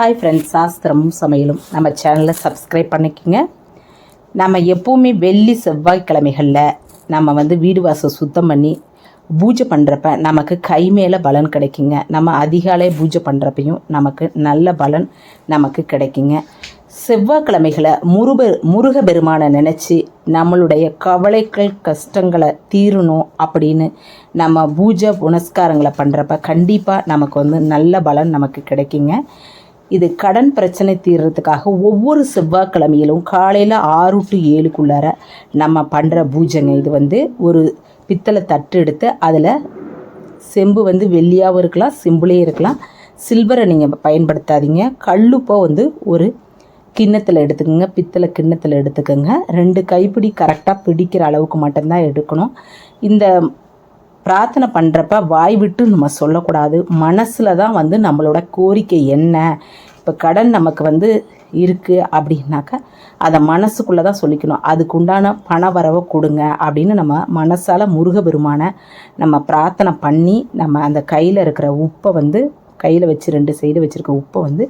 Hi friends சாஸ்திரமும் சமையலும். நம்ம சேனலில் சப்ஸ்கிரைப் பண்ணிக்கோங்க. நம்ம எப்போவுமே வெள்ளி செவ்வாய்க்கிழமைகளில் நம்ம வந்து வீடு வாசல் சுத்தம் பண்ணி பூஜை பண்ணுறப்ப நமக்கு கை மேலே பலன் கிடைக்குங்க. நம்ம அதிகாலை பூஜை பண்ணுறப்பையும் நமக்கு நல்ல பலன் நமக்கு கிடைக்குங்க. செவ்வாய்க்கிழமைகளை முருப முருக பெருமானை நினச்சி நம்மளுடைய கவலைகள் கஷ்டங்களை தீரணும் அப்படின்னு நம்ம பூஜை புனஸ்காரங்களை பண்ணுறப்ப கண்டிப்பாக நமக்கு வந்து நல்ல பலன் நமக்கு கிடைக்குங்க. இது கடன் பிரச்சனை தீர்றதுக்காக ஒவ்வொரு செவ்வாய்க்கிழமையிலும் காலையில் ஆறு டு ஏழுக்குள்ளார நம்ம பண்ணுற பூஜைங்க. இது வந்து ஒரு பித்தளை தட்டு எடுத்து அதில் செம்பு வந்து வெள்ளியாகவும் இருக்கலாம் செம்புலே இருக்கலாம். சில்வரை நீங்கள் பயன்படுத்தாதீங்க. கல்லுப்போ வந்து ஒரு கிண்ணத்தில் எடுத்துக்கோங்க. பித்தளை கிண்ணத்தில் எடுத்துக்கோங்க. ரெண்டு கைப்பிடி கரெக்டாக பிடிக்கிற அளவுக்கு மட்டும்தான் எடுக்கணும். இந்த பிரார்த்தனை பண்ணுறப்ப வாய் விட்டு நம்ம சொல்லக்கூடாது. மனசில் தான் வந்து நம்மளோட கோரிக்கை என்ன? இப்போ கடன் நமக்கு வந்து இருக்குது அப்படின்னாக்கா அதை மனசுக்குள்ளே தான் சொல்லிக்கணும். அதுக்கு உண்டான பண வரவை கொடுங்க அப்படின்னு நம்ம மனசால் முருகபெருமான நம்ம பிரார்த்தனை பண்ணி நம்ம அந்த கையில் இருக்கிற உப்பை வந்து கையில் வச்சு ரெண்டு சைடு வச்சுருக்க உப்பை வந்து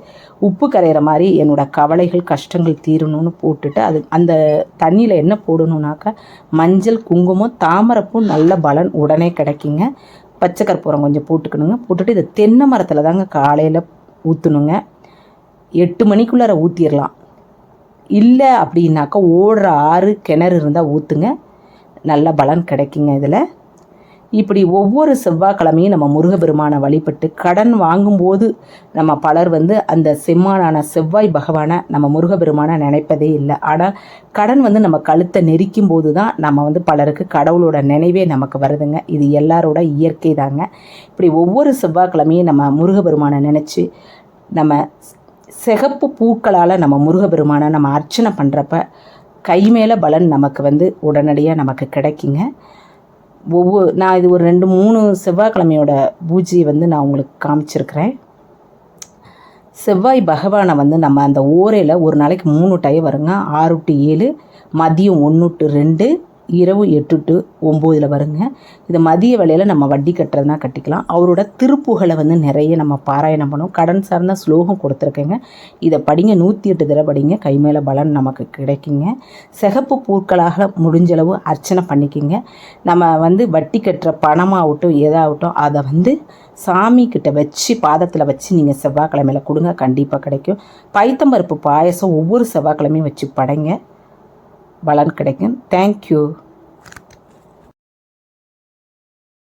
உப்பு கரையிற மாதிரி என்னோடய கவலைகள் கஷ்டங்கள் தீரணும்னு போட்டுட்டு அது அந்த தண்ணியில் என்ன போடணுன்னாக்கா மஞ்சள் குங்குமம் தாமரைப்பும் நல்ல பலன் உடனே கிடைக்குங்க. பச்சை கற்பூரம் கொஞ்சம் போட்டுக்கணுங்க. போட்டுட்டு இதை தென்னை மரத்தில் தாங்க காலையில் ஊற்றணுங்க எட்டு மணிக்குள்ளார ஊற்றிடலாம் இல்லை அப்படின்னாக்கா ஓடுற ஆறு கிணறு இருந்தால் ஊற்றுங்க நல்ல பலன் கிடைக்குங்க இதில். இப்படி ஒவ்வொரு செவ்வாய்க்கிழமையும் நம்ம முருகபெருமானை வழிபட்டு கடன் வாங்கும்போது நம்ம பலர் வந்து அந்த செம்மானான செவ்வாய் பகவானை நம்ம முருகபெருமானை நினைப்பதே இல்லை. ஆனால் கடன் வந்து நம்ம கழுத்தை நெரிக்கும் போது தான் நம்ம வந்து பலருக்கு கடவுளோட நினைவே நமக்கு வருதுங்க. இது எல்லாரோட இயற்கை தாங்க. இப்படி ஒவ்வொரு செவ்வாய்க்கிழமையும் நம்ம முருகபெருமானை நினச்சி நம்ம சிகப்பு பூக்களால் நம்ம முருகப்பெருமானை நம்ம அர்ச்சனை பண்ணுறப்ப கை மேலே பலன் நமக்கு வந்து உடனடியாக நமக்கு கிடைக்குங்க. ஒவ்வொரு நான் இது ஒரு ரெண்டு மூணு செவ்வாய்க்கிழமையோட பூஜையை வந்து நான் உங்களுக்கு காமிச்சிருக்கிறேன். செவ்வாய் பகவானை வந்து நம்ம அந்த ஓரையில் ஒரு நாளைக்கு மூணு டைம் வருங்க. ஆறு டு ஏழு மதியம் ஒன்று டு ரெண்டு இரவு எட்டு டு ஒம்போதில் வருங்க. இது மதிய வேலையில் நம்ம வட்டி கட்டுறதுனா கட்டிக்கலாம். அவரோட திருப்புகளை வந்து நிறைய நம்ம பாராயணம் பண்ணுவோம். கடன் சார்ந்த ஸ்லோகம் கொடுத்துருக்கேங்க. இதை படிங்க. நூற்றி எட்டு தடவை படிங்க. கை மேலே பலன் நமக்கு கிடைக்குங்க. சிகப்பு பூக்களாக முடிஞ்சளவு அர்ச்சனை பண்ணிக்கிங்க. நம்ம வந்து வட்டி கட்டுற பணமாகட்டும் எதாகட்டும் அதை வந்து சாமி கிட்ட வச்சு பாதத்தில் வச்சு நீங்கள் செவ்வாய்க்கிழமையில் கொடுங்க. கண்டிப்பாக கிடைக்கும். பைத்தம்பருப்பு பாயசம் ஒவ்வொரு செவ்வாய்க்கிழமையும் வச்சு படைங்க. பலன் கிடைக்கும். தேங்க்யூ